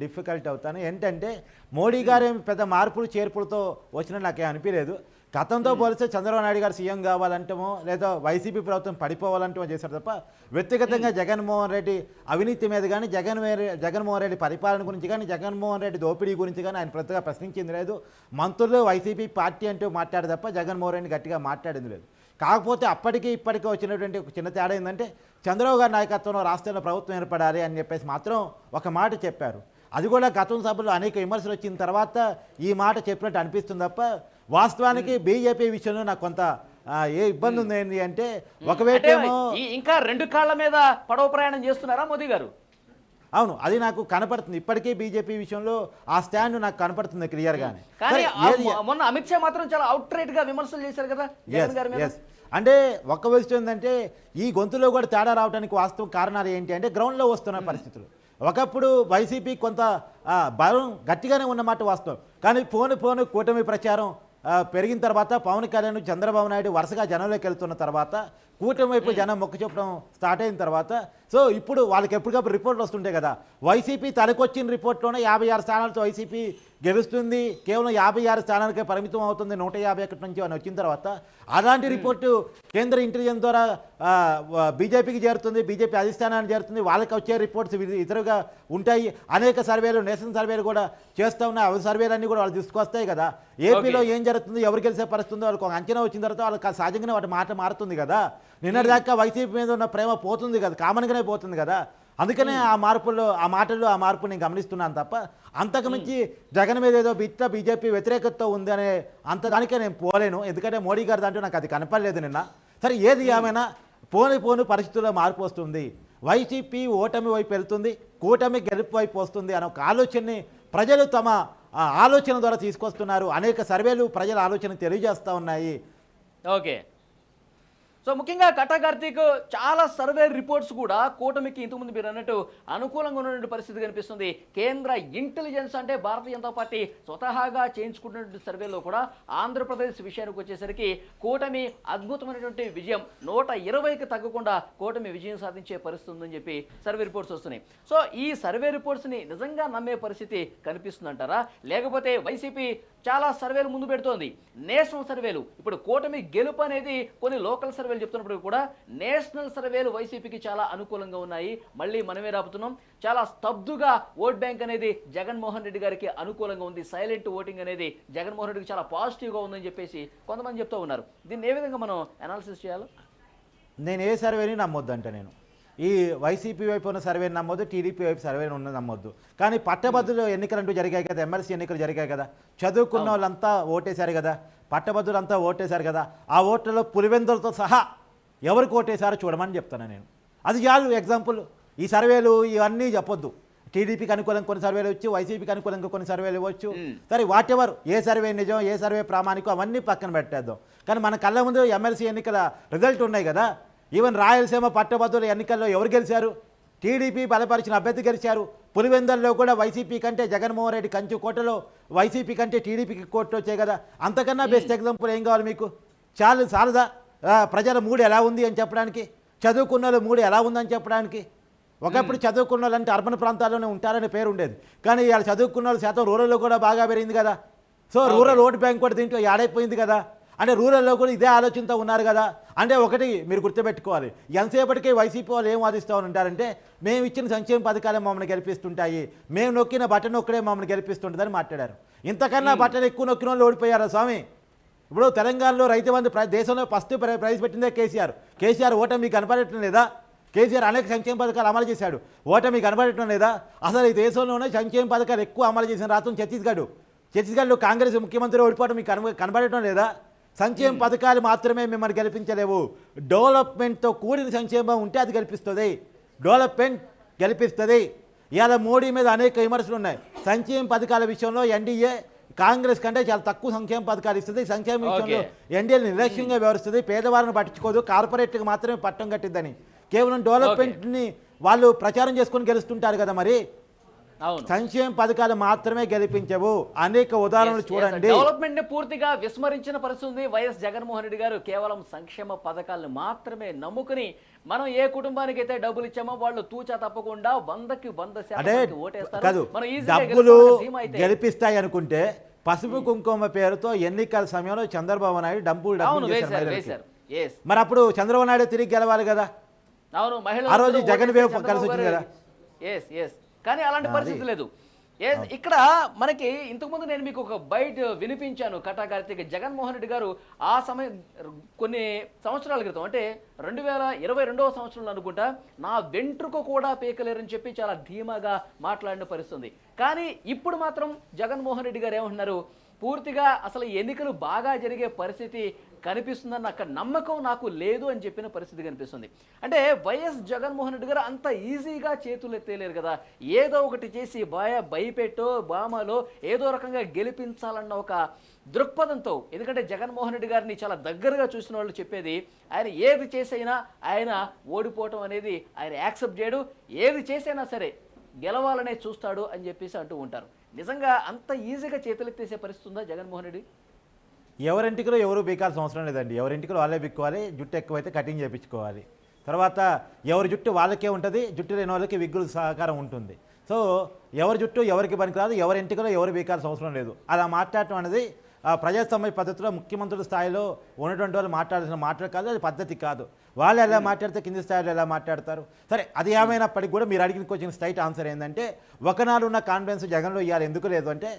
డిఫికల్ట్ అవుతాను. ఏంటంటే మోడీ గారు పెద్ద మార్పులు చేర్పులతో వచ్చినా నాకేం అనిపించలేదు గతంతో పోలిస్తే చంద్రబాబు నాయుడు గారు సీఎం కావాలంటమో లేదా వైసీపీ ప్రభుత్వం పడిపోవాలంటమో చేశారు తప్ప వ్యక్తిగతంగా జగన్మోహన్ రెడ్డి అవినీతి మీద కానీ జగన్ జగన్మోహన్ రెడ్డి పరిపాలన గురించి కానీ జగన్మోహన్ రెడ్డి దోపిడీ గురించి కానీ ఆయన పెద్దగా ప్రశ్నించింది లేదు. మంత్రులు వైసీపీ పార్టీ అంటూ మాట్లాడే తప్ప జగన్మోహన్ రెడ్డి గట్టిగా మాట్లాడింది లేదు. కాకపోతే అప్పటికి ఇప్పటికీ వచ్చినటువంటి ఒక చిన్న తేడా ఏంటంటే చంద్రబాబు గారి నాయకత్వంలో రాష్ట్రంలో ప్రభుత్వం ఏర్పడాలి అని చెప్పేసి మాత్రం ఒక మాట చెప్పారు. అది కూడా గతం సభలో అనేక విమర్శలు వచ్చిన తర్వాత ఈ మాట చెప్పినట్టు అనిపిస్తుంది తప్ప వాస్తవానికి బీజేపీ విషయంలో నాకు కొంత ఏ ఇబ్బంది ఉంది ఏంటి అంటే ఒకవేళ ఇంకా రెండు కాళ్ళ మీద పడవ ప్రయాణం చేస్తున్నారా మోదీ గారు? అవును అది నాకు కనపడుతుంది. ఇప్పటికీ బీజేపీ విషయంలో ఆ స్టాండ్ నాకు కనపడుతుంది కానీ ఆ ఏది- మొ- మొన్న అమిత్ షా మాత్రం చాలా అవుట్ రైట్గా విమర్శలు చేశారు కదా అంటే ఒక్క విషయం ఏంటంటే ఈ గొంతులో కూడా తేడా రావడానికి వాస్తవం కారణాలు ఏంటి అంటే గ్రౌండ్లో వస్తున్న పరిస్థితులు. ఒకప్పుడు వైసీపీ కొంత బలం గట్టిగానే ఉన్నమాట వాస్తవం. కానీ పోను పోను కూటమి ప్రచారం పెరిగిన తర్వాత పవన్ కళ్యాణ్ చంద్రబాబు నాయుడు వరుసగా జనంలోకి వెళ్తున్న తర్వాత కూటమి వైపు జనం మొక్క చెప్పడం స్టార్ట్ అయిన తర్వాత సో ఇప్పుడు వాళ్ళకి ఎప్పటికప్పుడు రిపోర్ట్లు వస్తుంటాయి కదా. వైసీపీ తనకొచ్చిన రిపోర్ట్లోనే యాభై ఆరు స్థానాలతో వైసీపీ గెలుస్తుంది. కేవలం యాభై ఆరు స్థానాలకే పరిమితం అవుతుంది నూట యాభై ఒకటి నుంచి అని వచ్చిన తర్వాత. అలాంటి రిపోర్టు కేంద్ర ఇంటెలిజెన్స్ ద్వారా బీజేపీకి చేరుతుంది బీజేపీ అధిష్టానానికి చేరుతుంది. వాళ్ళకి వచ్చే రిపోర్ట్స్ ఇతరుగా ఉంటాయి. అనేక సర్వేలు నేషనల్ సర్వేలు కూడా చేస్తూ ఉన్నాయి. అవి సర్వేలన్నీ కూడా వాళ్ళు తీసుకొస్తాయి కదా. ఏపీలో ఏం జరుగుతుంది ఎవరు గెలిచే పరిస్థితి ఉందో వాళ్ళకి ఒక అంచనా వచ్చిన తర్వాత వాళ్ళకి సహజంగానే వాటి మాట మారుతుంది కదా. నిన్నటిదాకా వైసీపీ మీద ఉన్న ప్రేమ పోతుంది కదా కామన్గానే పోతుంది కదా. అందుకనే ఆ మార్పుల్లో ఆ మాటల్లో ఆ మార్పు నేను గమనిస్తున్నాను తప్ప అంతకు మించి జగన్ మీద ఏదో బిట్ట బీజేపీ వ్యతిరేకత ఉంది అనే అంత దానికే నేను పోలేను. ఎందుకంటే మోడీ గారి దాంట్లో నాకు అది కనపడలేదు నిన్న. సరే ఏది ఏమైనా పోని పోను పరిస్థితుల్లో మార్పు వస్తుంది. వైసీపీ ఓటమి వైపు వెళ్తుంది కూటమి గెలుపు వైపు వస్తుంది అనే ఒక ఆలోచనని ప్రజలు తమ ఆలోచన ద్వారా తీసుకొస్తున్నారు. అనేక సర్వేలు ప్రజల ఆలోచన తెలియజేస్తూ ఉన్నాయి. ఓకే. సో ముఖ్యంగా కట్టా కార్తీక్ చాలా సర్వే రిపోర్ట్స్ కూడా కూటమికి ఇంతకుముందు మీరు అన్నట్టు అనుకూలంగా ఉన్నటువంటి పరిస్థితి కనిపిస్తుంది. కేంద్ర ఇంటెలిజెన్స్ అంటే భారతీయ జనతా పార్టీ స్వతహాగా చేయించుకున్నటువంటి సర్వేలో కూడా ఆంధ్రప్రదేశ్ విషయానికి వచ్చేసరికి కూటమి అద్భుతమైనటువంటి విజయం నూట ఇరవైకి తగ్గకుండా కూటమి విజయం సాధించే పరిస్థితి ఉందని చెప్పి సర్వే రిపోర్ట్స్ వస్తున్నాయి. సో ఈ సర్వే రిపోర్ట్స్ని నిజంగా నమ్మే పరిస్థితి కనిపిస్తుందంటారా? లేకపోతే వైసీపీ చాలా సర్వేలు ముందు పెడుతోంది. నేషనల్ సర్వేలు. ఇప్పుడు కూటమి గెలుపు అనేది కొన్ని లోకల్ సర్వేలు చెప్తున్నప్పుడు కూడా నేషనల్ సర్వేలు వైసీపీకి చాలా అనుకూలంగా ఉన్నాయి. మళ్ళీ మనమే రాపుతున్నాం. చాలా స్తబ్దుగా ఓట్ బ్యాంక్ అనేది జగన్మోహన్ రెడ్డి గారికి అనుకూలంగా ఉంది. సైలెంట్ ఓటింగ్ అనేది జగన్మోహన్ రెడ్డికి చాలా పాజిటివ్గా ఉందని చెప్పేసి కొంతమంది చెప్తూ ఉన్నారు. దీన్ని ఏ విధంగా మనం అనాలిసిస్ చేయాలి? నేను ఏ సర్వేని నమ్మొద్దంట నేను. ఈ వైసీపీ వైపు ఉన్న సర్వేని నమ్మొద్దు టీడీపీ వైపు సర్వేని ఉన్న నమ్మొద్దు. కానీ పట్టభద్రులు ఎన్నికలు అంటూ జరిగాయి కదా ఎమ్మెల్సీ ఎన్నికలు జరిగాయి కదా. చదువుకున్న వాళ్ళంతా ఓటేశారు కదా. పట్టభద్రులంతా ఓటేశారు కదా. ఆ ఓట్లలో పులివెందులతో సహా ఎవరికి ఓటేశారో చూడమని చెప్తాను నేను. అది చాలు ఎగ్జాంపుల్. ఈ సర్వేలు ఇవన్నీ చెప్పొద్దు. టీడీపీకి అనుకూలంగా కొన్ని సర్వేలు వచ్చు వైసీపీకి అనుకూలంగా కొన్ని సర్వేలు ఇవ్వచ్చు. సరే వాట్ ఎవర్ ఏ సర్వే నిజం ఏ సర్వే ప్రామాణికం అవన్నీ పక్కన పెట్టేద్దాం. కానీ మన కళ్ళ ముందు ఎమ్మెల్సీ ఎన్నికల రిజల్ట్ ఉన్నాయి కదా. ఈవెన్ రాయలసీమ పట్టభద్రుల ఎన్నికల్లో ఎవరు గెలిచారు? టీడీపీ బలపరిచిన అభ్యర్థి గెలిచారు. పులివెందల్లో కూడా వైసీపీ కంటే జగన్మోహన్ రెడ్డి కంచు కోటలో వైసీపీ కంటే టీడీపీకి కోట్లు వచ్చాయి కదా. అంతకన్నా బెస్ట్ ఎగ్జాంపుల్ ఏం కావాలి మీకు? చాలు చాలదా ప్రజల మూడు ఎలా ఉంది అని చెప్పడానికి? చదువుకున్న వాళ్ళ మూడు ఎలా ఉందని చెప్పడానికి? ఒకప్పుడు చదువుకున్న వాళ్ళు అంటే అర్బన్ ప్రాంతాల్లోనే ఉంటారనే పేరు ఉండేది. కానీ ఇవాళ చదువుకున్న వాళ్ళు శాతం రూరల్లో కూడా బాగా పెరిగింది కదా. సో రూరల్ ఓటు బ్యాంక్ కూడా దీంట్లో యాడైపోయింది కదా. అంటే రూరల్లో కూడా ఇదే ఆలోచనతో ఉన్నారు కదా. అంటే ఒకటి మీరు గుర్తుపెట్టుకోవాలి. ఎంతసేపటికి వైసీపీ వాళ్ళు ఏం వాదిస్తూ ఉంటారంటే మేము ఇచ్చిన సంక్షేమ పథకాలే మమ్మల్ని గెలిపిస్తుంటాయి. మేము నొక్కిన బటన్ నొక్కడే మమ్మల్ని గెలిపిస్తుంటుందని మాట్లాడారు. ఇంతకన్నా బటన్ ఎక్కువ నొక్కిన వాళ్ళు ఓడిపోయారా స్వామి? ఇప్పుడు తెలంగాణలో రైతు బంధు ప్ర- దేశంలో ఫస్ట్ ప్ర- ప్రైజ్ పెట్టిందే కేసీఆర్. కేసీఆర్ ఓటమి మీకు కనపడటం లేదా? కేసీఆర్ అనేక సంక్షేమ పథకాలు అమలు చేశాడు. ఓటమి కనపడటం లేదా? అసలు ఈ దేశంలోనే సంక్షేమ పథకాలు ఎక్కువ అమలు చేసిన రాష్ట్రం ఛత్తీస్గఢ్. ఛత్తీస్గఢ్లో కాంగ్రెస్ ముఖ్యమంత్రి ఓడిపోవడం మీకు కనబ కనబడటం లేదా? సంక్షేమ పథకాలు మాత్రమే మిమ్మల్ని గెలిపించలేవు. డెవలప్మెంట్తో కూడిన సంక్షేమం ఉంటే అది గెలిపిస్తుంది. డెవలప్మెంట్ గెలిపిస్తుంది. ఇవాళ మోడీ మీద అనేక విమర్శలు ఉన్నాయి. సంక్షేమ పథకాల విషయంలో ఎన్డీఏ కాంగ్రెస్ కంటే చాలా తక్కువ సంక్షేమ పథకాలు ఇస్తుంది. సంక్షేమ విషయంలో ఎన్డీఏ నిర్లక్ష్యంగా వ్యవహరిస్తుంది. పేదవారిని పట్టించుకోదు. కార్పొరేట్కి మాత్రమే పట్టం కట్టిద్దని. కేవలం డెవలప్మెంట్ని వాళ్ళు ప్రచారం చేసుకొని గెలుస్తుంటారు కదా మరి. సంక్షేమ పథకాలు మాత్రమే గెలిపించవు. అనేక ఉదాహరణలు చూడండి. డెవలప్మెంట్ని పూర్తిగా విస్మరించిన పరిస్థితి వైఎస్ జగన్మోహన్ రెడ్డి గారు కేవలం సంక్షేమ పథకాలను మాత్రమే నమ్ముకుని మనం ఏ కుటుంబానికి అయితే డబ్బులు ఇచ్చామో వాళ్ళు తూచా తప్పకుండా వందకి వంద శాతం ఓటేస్తారు. మనం డబ్బులు గెలిపిస్తాయి అనుకుంటే పసుపు కుంకుమ పేరుతో ఎన్నికల సమయంలో చంద్రబాబు నాయుడు డబ్బులు డబ్బులు మరి అప్పుడు చంద్రబాబు నాయుడు తిరిగి గెలవాలి కదా? అవును ఆ రోజు జగన్ వేవ్ చంద్రబాబు కలిసి వచ్చింది కదా. ఎస్ ఎస్ కానీ అలాంటి. పరిస్థితి లేదు. ఇక్కడ మనకి ఇంతకుముందు నేను మీకు ఒక బయట వినిపించాను కటా కార్తీక్ జగన్మోహన్ రెడ్డి గారు ఆ సమయం కొన్ని సంవత్సరాల క్రితం. అంటే రెండు వేల ఇరవై రెండవ సంవత్సరంలో అనుకుంటా నా వెంట్రుక కూడా పీకలేరని చెప్పి చాలా ధీమాగా మాట్లాడిన పరిస్థితుంది. కానీ ఇప్పుడు మాత్రం జగన్మోహన్ రెడ్డి గారు ఏమంటున్నారు? పూర్తిగా అసలు ఎన్నికలు బాగా జరిగే పరిస్థితి కనిపిస్తుందని అక్కడ నమ్మకం నాకు లేదు అని చెప్పిన పరిస్థితి కనిపిస్తుంది. అంటే వైఎస్ జగన్మోహన్ రెడ్డి గారు అంత ఈజీగా చేతులు ఎత్తేలేరు కదా. ఏదో ఒకటి చేసి భయ భయపెట్టో బామలో ఏదో రకంగా గెలిపించాలన్న ఒక దృక్పథంతో ఎందుకంటే జగన్మోహన్ రెడ్డి గారిని చాలా దగ్గరగా చూసిన వాళ్ళు చెప్పేది ఆయన ఏది చేసైనా ఆయన ఓడిపోవటం అనేది ఆయన యాక్సెప్ట్ చేయడు ఏది చేసైనా సరే గెలవాలనే చూస్తాడు అని చెప్పేసి అంటూ ఉంటారు. నిజంగా అంత ఈజీగా చేతులెత్తేసే పరిస్థితి ఉందా జగన్మోహన్ రెడ్డి? ఎవరింటికిలో ఎవరు బీకాల్సిన అవసరం లేదండి. ఎవరింటికిలో వాళ్ళే బిక్కోవాలి జుట్టు ఎక్కువైతే కటింగ్ చేయించుకోవాలి తర్వాత ఎవరి జుట్టు వాళ్ళకే ఉంటుంది జుట్టు లేని వాళ్ళకి విగ్గులు సహకారం ఉంటుంది. సో ఎవరి జుట్టు ఎవరికి పనికిరాదు ఎవరి ఇంటికిలో ఎవరు బీకాల్సిన అవసరం లేదు. అలా మాట్లాడటం అనేది ప్రజాస్వామ్య పద్ధతిలో ముఖ్యమంత్రుల స్థాయిలో ఉన్నటువంటి వాళ్ళు మాట్లాడాల్సిన మాటలు కాదు అది పద్ధతి కాదు. వాళ్ళు ఎలా మాట్లాడితే కింది స్థాయిలో ఎలా మాట్లాడతారు? సరే అది ఏమైనప్పటికీ కూడా మీరు అడిగిన క్వశ్చన్ స్ట్రైట్ ఆన్సర్ ఏంటంటే ఒకనాడు ఉన్న కాన్ఫిడెన్స్ జగన్లో ఇవాళ ఎందుకు లేదు అంటే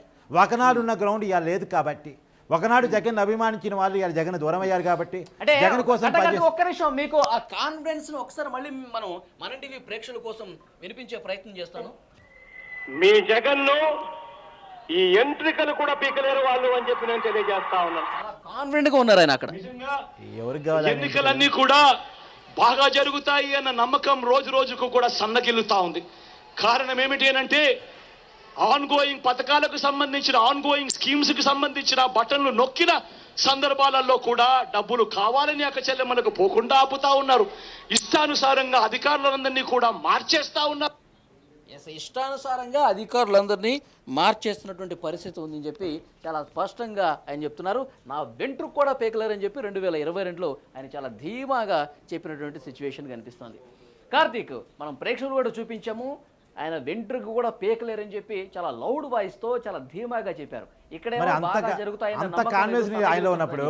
ఒకనాడు ఉన్న గ్రౌండ్ ఇవాళ లేదు కాబట్టి. ఒకనాడు జగన్ అభిమానించిన వాళ్ళు ఇవాళ జగన్ దూరం అయ్యారు కాబట్టి అంటే జగన్ కోసం ఒక్క నిమిషం మీకు ఆ కాన్ఫిడెన్స్ను ఒకసారి మళ్ళీ మనం మన టీవీ ప్రేక్షకుల కోసం వినిపించే ప్రయత్నం చేస్తాను. మీ జగన్ను ఈ ఎంట్రికలు కూడా పీకలేరు వాళ్ళు అని చెప్పి నేను తెలియజేస్తా ఉన్నాను కాన్ఫిడెంట్గా ఉన్నారు ఆయన అక్కడ. నిజంగా ఎవరికి కావాలి ఎన్నికలన్నీ కూడా బాగా జరుగుతాయి అన్న నమ్మకం రోజు రోజుకు కూడా సన్నగిల్లుతా ఉంది. కారణం ఏమిటి అంటే ఆన్ గోయింగ్ పథకాలకు సంబంధించిన ఆన్ గోయింగ్ స్కీమ్స్కి సంబంధించిన బటన్లు నొక్కిన సందర్భాలలో కూడా డబ్బులు కావాలని అక్క చెల్లెమ్మలకు పోకుండా ఆపుతా ఉన్నారు. ఇష్టానుసారంగా అధికారులందరినీ కూడా మార్చేస్తా ఉన్నారు. ఎస్ ఇష్టానుసారంగా అధికారులందరినీ మార్చేస్తున్నటువంటి పరిస్థితి ఉందని చెప్పి చాలా స్పష్టంగా ఆయన చెప్తున్నారు. నా వెంట్రుకు కూడా పేకలేరని చెప్పి రెండు వేల ఇరవై రెండులో ఆయన చాలా ధీమాగా చెప్పినటువంటి సిచ్యువేషన్ కనిపిస్తుంది. కార్తీక్ మనం ప్రేక్షకులు కూడా చూపించాము. ఆయన వెంట్రుకు కూడా పేకలేరని చెప్పి చాలా లౌడ్ వాయిస్తో చాలా ధీమాగా చెప్పారు. ఇక్కడే అంత కాన్ఫిడెన్స్ లేదు, ఆయనలో ఉన్నప్పుడు.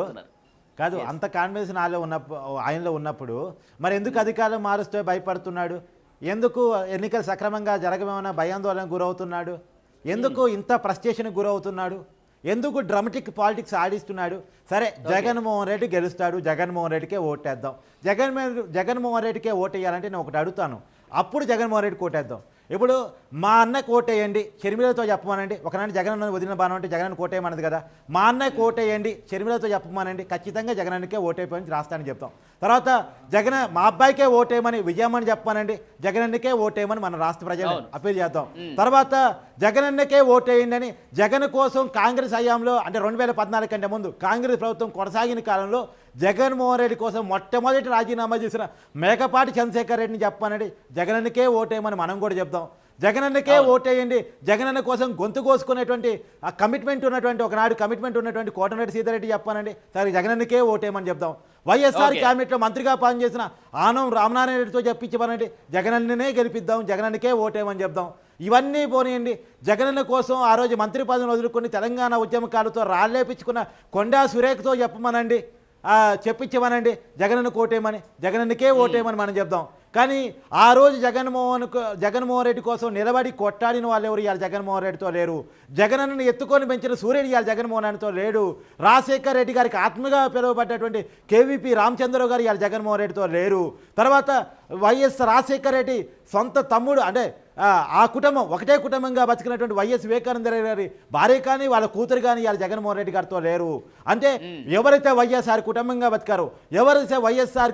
కాదు అంత కాన్ఫిడెన్స్ ఆయనలో ఉన్నప్పుడు ఆయనలో ఉన్నప్పుడు మరి ఎందుకు అధికారులు మారుస్తే భయపడుతున్నాడు? ఎందుకు ఎన్నికలు సక్రమంగా జరగమేమన్నా భయాందోళనకు గురవుతున్నాడు? ఎందుకు ఇంత ఫ్రస్ట్రేషన్కి గురవుతున్నాడు? ఎందుకు డ్రమటిక్ పాలిటిక్స్ ఆడిస్తున్నాడు? సరే జగన్మోహన్ రెడ్డి గెలుస్తాడు జగన్మోహన్ రెడ్డికే ఓటేద్దాం. జగన్ జగన్మోహన్ రెడ్డికే ఓటేయాలంటే నేను ఒకటి అడుగుతాను. అప్పుడు జగన్మోహన్ రెడ్డికి ఓటేద్దాం. ఇప్పుడు మా అన్న కోటేయండి షర్మిలతో చెప్పమనండి. ఒకనాడు జగన్ వదిలిన బాణం అంటే జగన్ కోటేయమన్నది కదా. మా అన్న కోటేయండి షర్మిలతో చెప్పమనండి. ఖచ్చితంగా జగనానికే ఓటైపోయి రాస్తానని చెప్తాం. తర్వాత జగన్ మా అబ్బాయికే ఓటేయమని విజయమ్మని చెప్పమనండి. జగనన్నకే ఓటేయమని మన రాష్ట్ర ప్రజలు. అప్పీల్ చేద్దాం. తర్వాత జగనన్నకే ఓటేయండి అని జగన్ కోసం కాంగ్రెస్ హయాంలో అంటే రెండు వేల పద్నాలుగు కంటే ముందు కాంగ్రెస్ ప్రభుత్వం కొనసాగిన కాలంలో జగన్మోహన్ రెడ్డి కోసం మొట్టమొదటి రాజీనామా చేసిన మేకపాటి చంద్రశేఖర్ రెడ్డిని చెప్పానండి జగనన్నకే ఓటేయమని మనం కూడా చెప్తాం జగనన్నకే ఓటేయండి. జగనన్న కోసం గొంతు కోసుకునేటువంటి ఆ కమిట్మెంట్ ఉన్నటువంటి ఒకనాడు కమిట్మెంట్ ఉన్నటువంటి కోటమిరెడ్డి సీతారెడ్డి చెప్పానండి. సరే జగనన్నకే ఓటేయమని చెప్తాం వైఎస్ఆర్. క్యాబినెట్లో మంత్రిగా పనిచేసిన ఆనం రామనారాయణ రెడ్డితో చెప్పించమనండి జగనన్ననే గెలిపిద్దాం జగనన్నకే ఓటేయమని చెప్దాం. ఇవన్నీ పోనీయండి. జగనన్న కోసం ఆ రోజు మంత్రి పదవిని వదులుకొని తెలంగాణ ఉద్యమకాలతో రాళ్ళేపించుకున్న కొండా సురేఖ్తో చెప్పమనండి. చెప్పించమనండి జగనన్న కోటేయమని జగనన్నకే ఓటేయమని మనం చెప్దాం. కానీ ఆ రోజు జగన్మోహన్ జగన్మోహన్ రెడ్డి కోసం నిలబడి కొట్టాడిన వాళ్ళు ఎవరు? ఇవాళ జగన్మోహన్ రెడ్డితో లేరు. జగనన్నని ఎత్తుకొని పెంచిన సూర్యుడు ఇవాళ జగన్మోహన్ రెడ్డితో లేడు. రాజశేఖర్ రెడ్డి గారికి ఆత్మగా పిలువబడ్డటువంటి కేవీపీ రామచంద్రరావు గారు ఇవాళ జగన్మోహన్ రెడ్డితో లేరు. తర్వాత వైఎస్ రాజశేఖర్ రెడ్డి సొంత తమ్ముడు అంటే ఆ, కుటుంబం ఒకటే కుటుంబంగా బతికినటువంటి వైఎస్ వివేకానంద రెడ్డి గారి భార్య కానీ వాళ్ళ కూతురు కానీ ఇవాళ జగన్మోహన్ రెడ్డి గారితో లేరు. అంటే ఎవరైతే వైఎస్ఆర్ కుటుంబంగా బతికారో ఎవరైతే వైఎస్ఆర్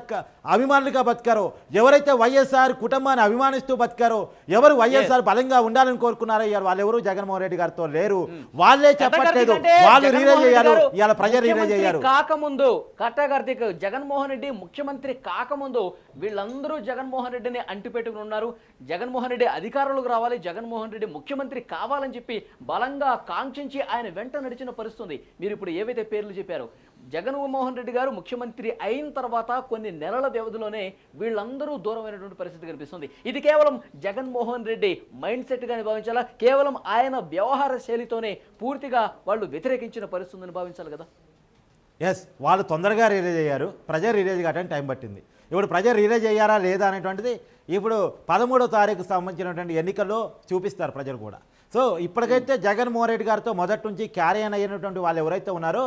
అభిమానులుగా బతికారో ఎవరైతే వైఎస్ఆర్ కుటుంబాన్ని అభిమానిస్తూ బతికారో ఎవరు వైఎస్ఆర్ బలంగా ఉండాలని కోరుకున్నారో ఇవాళ వాళ్ళు ఎవరు జగన్మోహన్ రెడ్డి గారితో లేరు. వాళ్ళే చెప్పట్లేదు. వాళ్ళు రెడ్డి అయ్యారు. ఇవాళ ప్రజలు ముఖ్యమంత్రి అయ్యారు. కాకముందు కట్టకార్తిక్ జగన్మోహన్ రెడ్డి ముఖ్యమంత్రి కాకముందు వీళ్ళందరూ జగన్మోహన్ రెడ్డిని అంటిపెట్టుకుని ఉన్నారు. జగన్మోహన్ రెడ్డి అధికారంలోకి రావాలి జగన్మోహన్ రెడ్డి ముఖ్యమంత్రి కావాలని చెప్పి బలంగా కాంక్షించి ఆయన వెంట నడిచిన పరిస్థితుంది. మీరు ఇప్పుడు ఏవైతే పేర్లు చెప్పారో జగన్మోహన్ రెడ్డి గారు ముఖ్యమంత్రి అయిన తర్వాత కొన్ని నెలల వ్యవధిలోనే వీళ్ళందరూ దూరమైనటువంటి పరిస్థితి కనిపిస్తుంది. ఇది కేవలం జగన్మోహన్ రెడ్డి మైండ్ సెట్గానే భావించాలా కేవలం ఆయన వ్యవహార శైలితోనే పూర్తిగా వాళ్ళు వ్యతిరేకించిన పరిస్థితుందని భావించాలి కదా? ఎస్ వాళ్ళు తొందరగా రిలీజ్ అయ్యారు. ప్రజలు రిలీజ్ కావడానికి టైం పట్టింది. ఇప్పుడు ప్రజలు రిలీజ్ అయ్యారా లేదా అనేటువంటిది ఇప్పుడు పదమూడో తారీఖు సంబంధించినటువంటి ఎన్నికల్లో చూపిస్తారు ప్రజలు కూడా. సో ఇప్పటికైతే జగన్మోహన్ రెడ్డి గారితో మొదటి నుంచి క్యారియన్ అయినటువంటి వాళ్ళు ఎవరైతే ఉన్నారో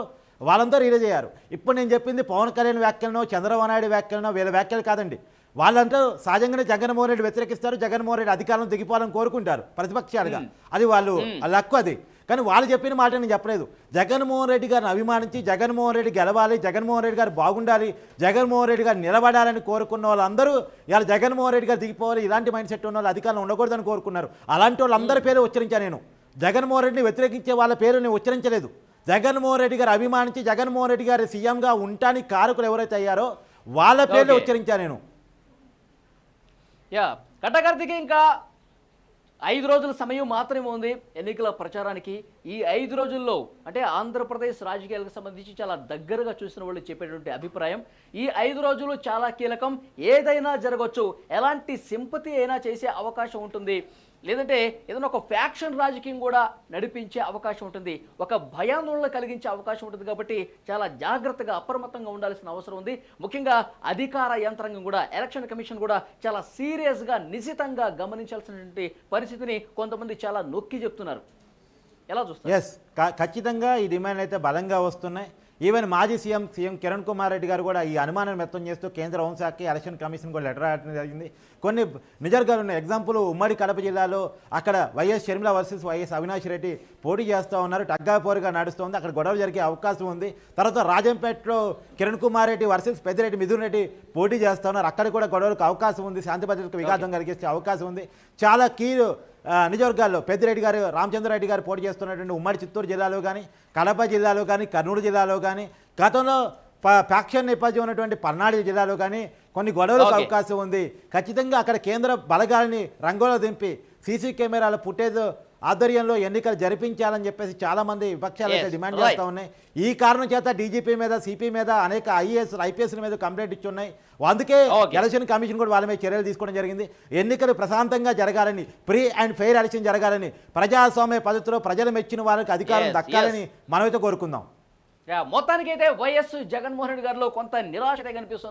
వాళ్ళంతా రిలీజ్ అయ్యారు. ఇప్పుడు నేను చెప్పింది పవన్ కళ్యాణ్ వ్యాఖ్యలను చంద్రబాబు నాయుడు వ్యాఖ్యలను వీళ్ళ వ్యాఖ్యలు కాదండి. వాళ్ళంతా సహజంగానే జగన్మోహన్ రెడ్డి వ్యతిరేకిస్తారు జగన్మోహన్ రెడ్డి అధికారం దిగిపోవాలని కోరుకుంటారు ప్రతిపక్షాలుగా. అది వాళ్ళు లక్కు అది. కానీ వాళ్ళు చెప్పిన మాట నేను చెప్పలేదు. జగన్మోహన్ రెడ్డి గారిని అభిమానించి జగన్మోహన్ రెడ్డి గెలవాలి జగన్మోహన్ రెడ్డి గారు బాగుండాలి జగన్మోహన్ రెడ్డి గారు నిలబడాలని కోరుకున్న వాళ్ళందరూ ఇవాళ జగన్మోహన్ రెడ్డి గారు దిగిపోవాలి ఇలాంటి మైండ్ సెట్ ఉన్న వాళ్ళు అధికారంలో ఉండకూడదని కోరుకున్నారు. అలాంటి వాళ్ళందరి పేరు ఉచ్చరించా నేను. జగన్మోహన్ రెడ్డిని వ్యతిరేకించే వాళ్ళ పేరు నేను ఉచ్చరించలేదు. జగన్మోహన్ రెడ్డి గారు అభిమానించి జగన్మోహన్ రెడ్డి గారు సీఎంగా ఉండటానికి కారకులు ఎవరైతే అయ్యారో వాళ్ళ పేర్లు Okay. ఉచ్చరించా నేను. యా కట్టకర్తికి ఇంకా ఐదు రోజుల సమయం మాత్రమే ఉంది ఎన్నికల ప్రచారానికి. ఈ ఐదు రోజుల్లో అంటే ఆంధ్రప్రదేశ్ రాజకీయాలకు సంబంధించి చాలా దగ్గరగా చూసిన వాళ్ళు చెప్పేటువంటి అభిప్రాయం. ఈ ఐదు రోజులు చాలా కీలకం. ఏదైనా జరగవచ్చు ఎలాంటి సింపతి అయినా చేసే అవకాశం ఉంటుంది. లేదంటే ఏదైనా ఒక ఫ్యాక్షన్ రాజకీయం కూడా నడిపించే అవకాశం ఉంటుంది. ఒక భయాందోళన కలిగించే అవకాశం ఉంటుంది కాబట్టి చాలా జాగ్రత్తగా అప్రమత్తంగా ఉండాల్సిన అవసరం ఉంది. ముఖ్యంగా అధికార యంత్రాంగం కూడా ఎలక్షన్ కమిషన్ కూడా చాలా సీరియస్గా నిశితంగా గమనించాల్సినటువంటి పరిస్థితిని కొంతమంది చాలా నొక్కి చెప్తున్నారు. ఎలా చూస్తారు? ఎస్ ఖచ్చితంగా ఈ డిమాండ్ అయితే బలంగా వస్తున్నాయి. ఈవెన్ మాజీ సీఎం సీఎం కిరణ్ కుమార్ రెడ్డి గారు కూడా ఈ అనుమానం వ్యక్తం చేస్తూ కేంద్ర హోంశాఖకి ఎలక్షన్ కమిషన్ కూడా లెటర్ రాయడం జరిగింది. కొన్ని నిజర్గా ఉన్నాయి. ఎగ్జాంపుల్ ఉమ్మడి కడప జిల్లాలో అక్కడ YS Sharmila versus YS Avinash Reddy పోటీ చేస్తూ ఉన్నారు. టగ్గాపోరుగా నడుస్తుంది. అక్కడ గొడవ జరిగే అవకాశం ఉంది. తర్వాత రాజంపేటలో కిరణ్ కుమార్ రెడ్డి వర్సెస్ పెద్దిరెడ్డి మిథున్ రెడ్డి పోటీ చేస్తూ ఉన్నారు. అక్కడ కూడా గొడవలకు అవకాశం ఉంది. శాంతి భద్రతకు విఘాతం కలిగించే అవకాశం ఉంది. చాలా కీ ఆ, నియోజకవర్గాల్లో పెద్దిరెడ్డి గారు రామచంద్రారెడ్డి గారు పోటీ చేస్తున్నటువంటి ఉమ్మడి చిత్తూరు జిల్లాలో కానీ కడప జిల్లాలో కానీ కర్నూలు జిల్లాలో కానీ గతంలో ఫ్యాక్షన్ నేపథ్యం ఉన్నటువంటి పల్నాడు జిల్లాలో కానీ కొన్ని గొడవలకు. అవకాశం ఉంది ఖచ్చితంగా అక్కడ కేంద్ర బలగాలని రంగంలో దింపి సీసీ కెమెరాల ఫుటేజ్ ఆధ్వర్యంలో ఎన్నికలు జరిపించాలని చెప్పేసి చాలా మంది విపక్షాలు డిమాండ్. చేస్తూ ఉన్నాయి. ఈ కారణం చేత డీజీపీ మీద సిపి మీద అనేక ఐఏఎస్ ఐపీఎస్ మీద కంప్లైంట్ ఇచ్చి ఉన్నాయి. అందుకే. ఎలక్షన్ కమిషన్ కూడా వాళ్ళ మీద చర్యలు తీసుకోవడం జరిగింది. ఎన్నికలు ప్రశాంతంగా జరగాలని ఫ్రీ అండ్ ఫెయిర్ ఎలక్షన్ జరగాలని ప్రజాస్వామ్య పద్ధతిలో ప్రజలు మెచ్చిన వాళ్ళకి అధికారం దక్కాలని మనమైతే కోరుకుందాం. మొత్తానికైతే వైఎస్ జగన్మోహన్ రెడ్డి గారిలో కొంత నిరాశ కనిపిస్తుంది.